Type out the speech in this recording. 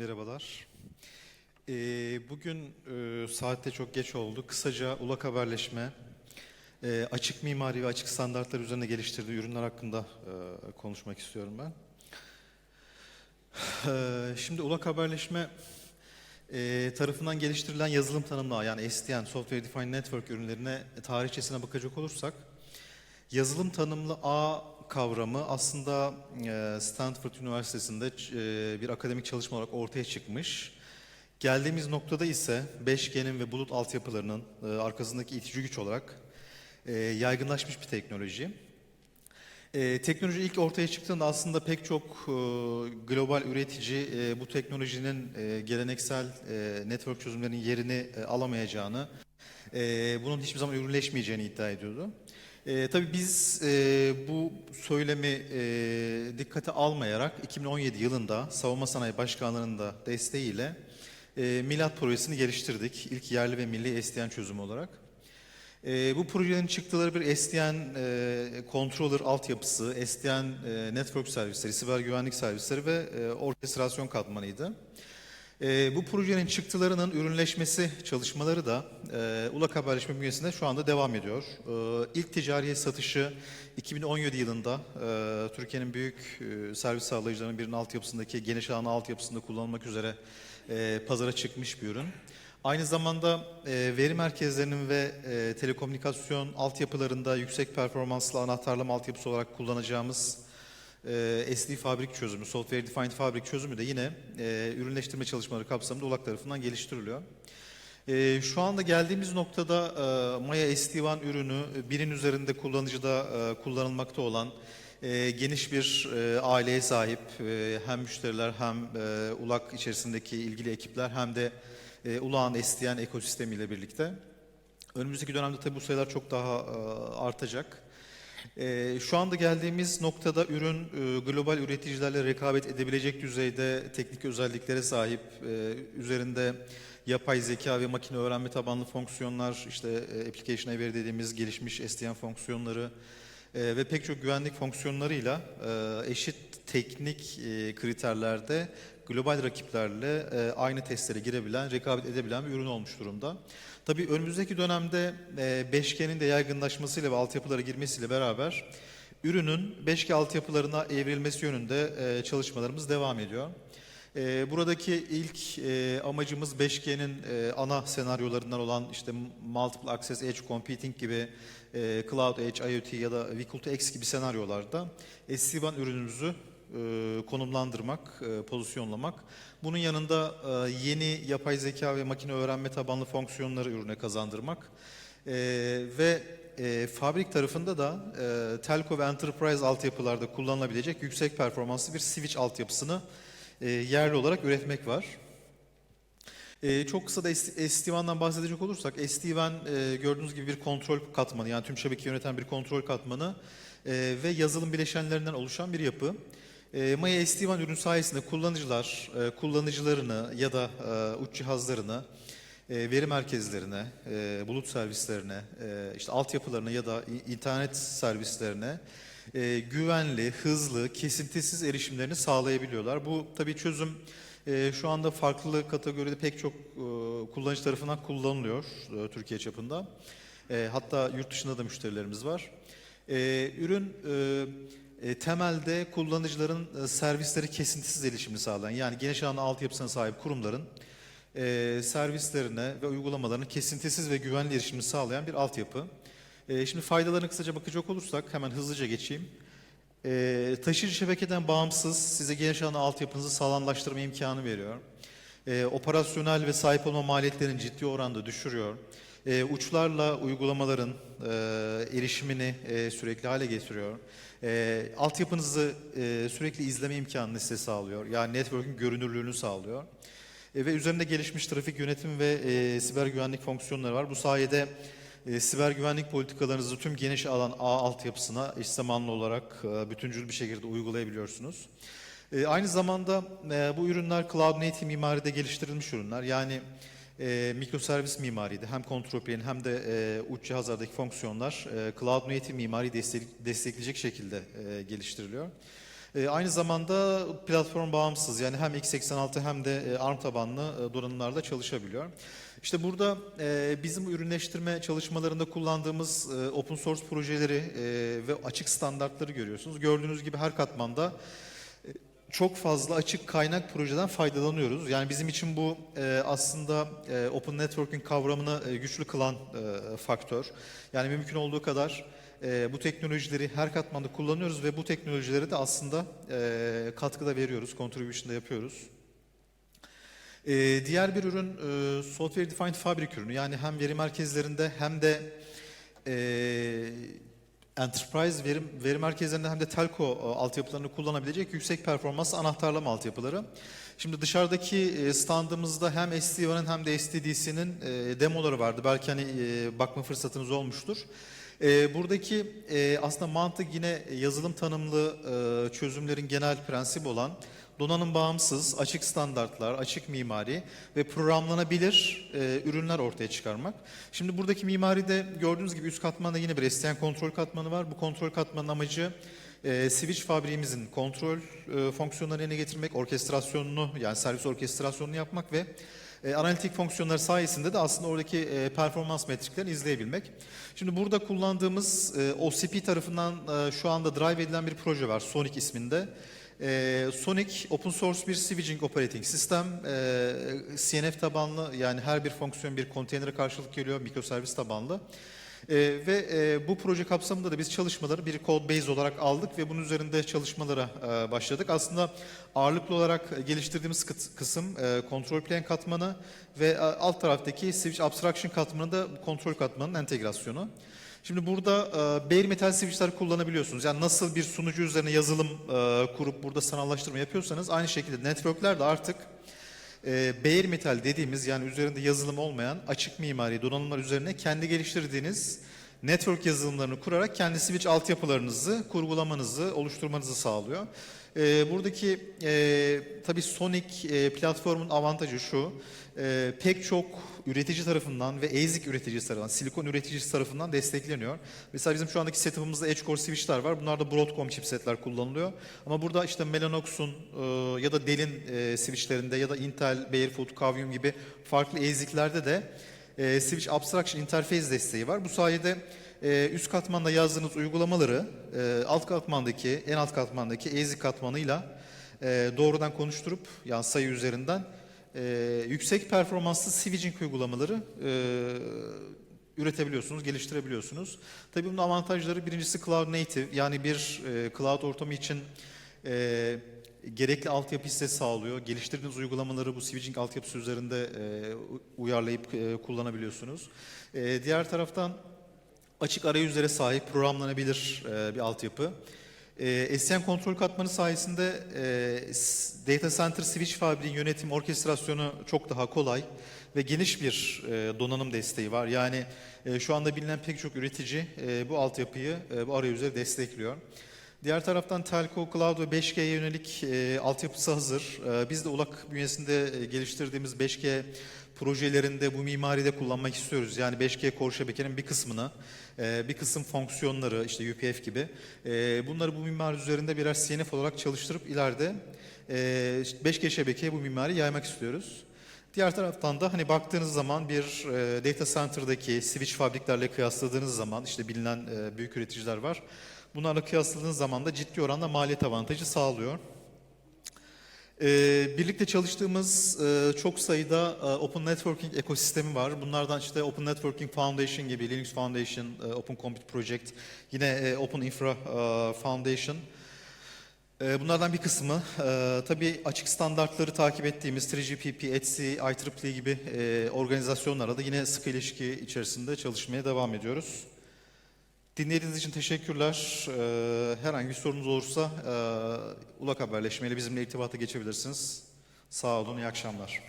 Merhabalar. Ee, bugün e, saatte çok geç oldu. Kısaca ulak haberleşme, e, açık mimari ve açık standartlar üzerine geliştirdiği ürünler hakkında e, konuşmak istiyorum ben. Ee, şimdi ulak haberleşme e, tarafından geliştirilen yazılım tanımlı yani SDN, Software Defined Network ürünlerine tarihçesine bakacak olursak, Yazılım tanımlı ağ kavramı aslında e, Stanford Üniversitesi'nde e, bir akademik çalışma olarak ortaya çıkmış. Geldiğimiz noktada ise 5G'nin ve bulut altyapılarının e, arkasındaki itici güç olarak yaygınlaşmış bir teknoloji. Teknoloji ilk ortaya çıktığında aslında pek çok global üretici bu teknolojinin geleneksel network çözümlerinin yerini alamayacağını, bunun hiçbir zaman ürünleşmeyeceğini iddia ediyordu. E, tabii biz e, bu söylemi e, dikkate almayarak 2017 yılında Savunma Sanayi Başkanlığı'nın da desteğiyle e, Milat projesini geliştirdik. İlk yerli ve milli SDN çözümü olarak. E, bu projenin çıktıları bir SDN e, controller altyapısı, SDN e, network servisleri, siber güvenlik servisleri ve e, orkestrasyon katmanıydı. E, bu projenin çıktılarının ürünleşmesi çalışmaları da e, Ulak Haberleşme bünyesinde şu anda devam ediyor. E, ilk ticari satışı 2017 yılında e, Türkiye'nin büyük e, servis sağlayıcılarının birinin altyapısındaki geniş alan altyapısında kullanılmak üzere e, pazara çıkmış bir ürün. Aynı zamanda e, veri merkezlerinin ve e, telekomünikasyon altyapılarında yüksek performanslı anahtarlama altyapısı olarak kullanacağımız e, SD fabrik çözümü, Software Defined Fabric çözümü de yine e, ürünleştirme çalışmaları kapsamında ULAK tarafından geliştiriliyor. E, şu anda geldiğimiz noktada e, Maya SD-WAN ürünü e, birin üzerinde kullanıcıda e, kullanılmakta olan e, geniş bir e, aileye sahip e, hem müşteriler hem e, ULAK içerisindeki ilgili ekipler hem de e, ULAK'ın SDN ekosistemiyle birlikte. Önümüzdeki dönemde tabii bu sayılar çok daha e, artacak. Ee, şu anda geldiğimiz noktada ürün e, global üreticilerle rekabet edebilecek düzeyde teknik özelliklere sahip, e, üzerinde yapay zeka ve makine öğrenme tabanlı fonksiyonlar, işte e, application aware dediğimiz gelişmiş SDN fonksiyonları e, ve pek çok güvenlik fonksiyonlarıyla e, eşit teknik e, kriterlerde global rakiplerle e, aynı testlere girebilen, rekabet edebilen bir ürün olmuş durumda. Tabii önümüzdeki dönemde e, 5G'nin de yaygınlaşmasıyla ve altyapılara girmesiyle beraber ürünün 5G altyapılarına evrilmesi yönünde e, çalışmalarımız devam ediyor. E, buradaki ilk e, amacımız 5G'nin e, ana senaryolarından olan işte Multiple Access Edge Computing gibi e, Cloud Edge, IoT ya da Vehicle X gibi senaryolarda SD-WAN ürünümüzü konumlandırmak, pozisyonlamak. Bunun yanında yeni yapay zeka ve makine öğrenme tabanlı fonksiyonları ürüne kazandırmak. Ve fabrik tarafında da telco ve enterprise altyapılarda kullanılabilecek yüksek performanslı bir switch altyapısını e, yerli olarak üretmek var. Ee, çok kısa da SD-WAN'dan bahsedecek olursak, SD-WAN e, gördüğünüz gibi bir kontrol katmanı, yani tüm şebekeyi yöneten bir kontrol katmanı e, ve yazılım bileşenlerinden oluşan bir yapı. E, Maya SD-WAN ürün sayesinde kullanıcılar, e, kullanıcılarını ya da e, uç cihazlarını, e, veri merkezlerine, e, bulut servislerine, e, işte altyapılarına ya da internet servislerine e, güvenli, hızlı, kesintisiz erişimlerini sağlayabiliyorlar. Bu tabii çözüm e, şu anda farklı kategoride pek çok e, kullanıcı tarafından kullanılıyor e, Türkiye çapında. E, hatta yurt dışında da müşterilerimiz var. E, ürün e, e, temelde kullanıcıların e, servisleri kesintisiz erişimini sağlayan yani geniş alan altyapısına sahip kurumların e, servislerine ve uygulamalarının kesintisiz ve güvenli erişimini sağlayan bir altyapı. E, şimdi faydalarına kısaca bakacak olursak hemen hızlıca geçeyim. E, taşıyıcı şebekeden bağımsız size geniş alan altyapınızı sağlamlaştırma imkanı veriyor. E, operasyonel ve sahip olma maliyetlerini ciddi oranda düşürüyor. Uçlarla uygulamaların e, erişimini e, sürekli hale getiriyor. E, altyapınızı sürekli izleme imkanını size sağlıyor. Yani network'ün görünürlüğünü sağlıyor. Ve üzerinde gelişmiş trafik yönetim ve e, siber güvenlik fonksiyonları var. Bu sayede e, siber güvenlik politikalarınızı tüm geniş alan ağ altyapısına eş zamanlı olarak e, bütüncül bir şekilde uygulayabiliyorsunuz. E, aynı zamanda e, bu ürünler cloud native mimaride geliştirilmiş ürünler. Yani e, mikroservis mimariydi. Hem kontrol plane hem de e, uç cihazlardaki fonksiyonlar e, cloud native mimari destek, destekleyecek şekilde e, geliştiriliyor. E, aynı zamanda platform bağımsız yani hem x86 hem de e, ARM tabanlı e, donanımlarda çalışabiliyor. İşte burada e, bizim ürünleştirme çalışmalarında kullandığımız open source projeleri ve açık standartları görüyorsunuz. Gördüğünüz gibi her katmanda çok fazla açık kaynak projeden faydalanıyoruz. Yani bizim için bu e, aslında e, open networking kavramını e, güçlü kılan e, faktör. Yani mümkün olduğu kadar e, bu teknolojileri her katmanda kullanıyoruz ve bu teknolojileri de aslında e, katkıda veriyoruz, contribution da yapıyoruz. E, diğer bir ürün e, Software Defined Fabric ürünü. Yani hem veri merkezlerinde hem de e, Enterprise veri, veri merkezlerinde hem de telco e, altyapılarını kullanabilecek yüksek performans anahtarlama altyapıları. Şimdi dışarıdaki e, standımızda hem SD-WAN'ın hem de SDDC'nin e, demoları vardı. Belki hani bakma fırsatınız olmuştur. E, buradaki e, aslında mantık yine yazılım tanımlı e, çözümlerin genel prensibi olan donanım bağımsız, açık standartlar, açık mimari ve programlanabilir e, ürünler ortaya çıkarmak. Şimdi buradaki mimaride gördüğünüz gibi üst katmanda yine bir STN kontrol katmanı var. Bu kontrol katmanın amacı e, switch fabriğimizin kontrol e, fonksiyonlarını yerine getirmek, orkestrasyonunu yani servis orkestrasyonunu yapmak ve e, analitik fonksiyonları sayesinde de aslında oradaki e, performans metriklerini izleyebilmek. Şimdi burada kullandığımız e, OCP tarafından e, şu anda drive edilen bir proje var Sonic isminde. E, Sonic open source bir switching operating sistem. E, CNF tabanlı yani her bir fonksiyon bir konteynere karşılık geliyor mikroservis tabanlı. E, ve e, bu proje kapsamında da biz çalışmaları bir code base olarak aldık ve bunun üzerinde çalışmalara e, başladık. Aslında ağırlıklı olarak geliştirdiğimiz kısım e, control plane katmanı ve e, alt taraftaki switch abstraction katmanı da kontrol katmanının entegrasyonu. Şimdi burada e, bare metal switchler kullanabiliyorsunuz. Yani nasıl bir sunucu üzerine yazılım e, kurup burada sanallaştırma yapıyorsanız aynı şekilde networkler de artık e, bare metal dediğimiz yani üzerinde yazılım olmayan açık mimari donanımlar üzerine kendi geliştirdiğiniz network yazılımlarını kurarak kendi switch altyapılarınızı kurgulamanızı, oluşturmanızı sağlıyor. E, buradaki e, tabii Sonic e, platformun avantajı şu, e, pek çok üretici tarafından ve ASIC üreticisi tarafından, silikon üreticisi tarafından destekleniyor. Mesela bizim şu andaki setup'ımızda Edgecore switchler var. Bunlar da Broadcom chipsetler kullanılıyor. Ama burada işte Mellanox'un e, ya da Dell'in e, switchlerinde ya da Intel, Barefoot, Cavium gibi farklı ASIC'lerde de e, Switch Abstraction Interface desteği var. Bu sayede e, üst katmanda yazdığınız uygulamaları e, alt katmandaki, en alt katmandaki ASIC katmanıyla e, doğrudan konuşturup yani sayı üzerinden e, yüksek performanslı switching uygulamaları e, üretebiliyorsunuz, geliştirebiliyorsunuz. Tabii bunun avantajları birincisi cloud native yani bir e, cloud ortamı için e, gerekli altyapı size sağlıyor. Geliştirdiğiniz uygulamaları bu switching altyapısı üzerinde uyarlayıp kullanabiliyorsunuz. Diğer taraftan açık arayüzlere sahip programlanabilir e, bir altyapı. E, SCM kontrol katmanı sayesinde e, data center switch fabriğin yönetim orkestrasyonu çok daha kolay ve geniş bir e, donanım desteği var. Yani e, şu anda bilinen pek çok üretici e, bu altyapıyı, e, bu arayüzleri destekliyor. Diğer taraftan Telco, Cloud ve 5G'ye yönelik e, altyapısı hazır. E, biz de ULAK bünyesinde e, geliştirdiğimiz 5G projelerinde bu mimaride kullanmak istiyoruz. Yani 5G core şebekenin bir kısmını, e, bir kısım fonksiyonları, işte UPF gibi, e, bunları bu mimari üzerinde birer CNF olarak çalıştırıp ileride e, işte 5G şebekeye bu mimari yaymak istiyoruz. Diğer taraftan da hani baktığınız zaman bir e, data center'daki switch fabriklerle kıyasladığınız zaman işte bilinen e, büyük üreticiler var. Bunlarla kıyasladığınız zaman da ciddi oranda maliyet avantajı sağlıyor. Ee, birlikte çalıştığımız e, çok sayıda e, Open Networking ekosistemi var. Bunlardan işte Open Networking Foundation gibi, Linux Foundation, e, Open Compute Project, yine Open Infra Foundation. Bunlardan bir kısmı tabii açık standartları takip ettiğimiz 3GPP, ETSI, IEEE gibi e, organizasyonlarla da yine sıkı ilişki içerisinde çalışmaya devam ediyoruz. Dinlediğiniz için teşekkürler. Ee, herhangi bir sorunuz olursa e, ULAK haberleşmeyle bizimle irtibata geçebilirsiniz. Sağ olun, iyi akşamlar.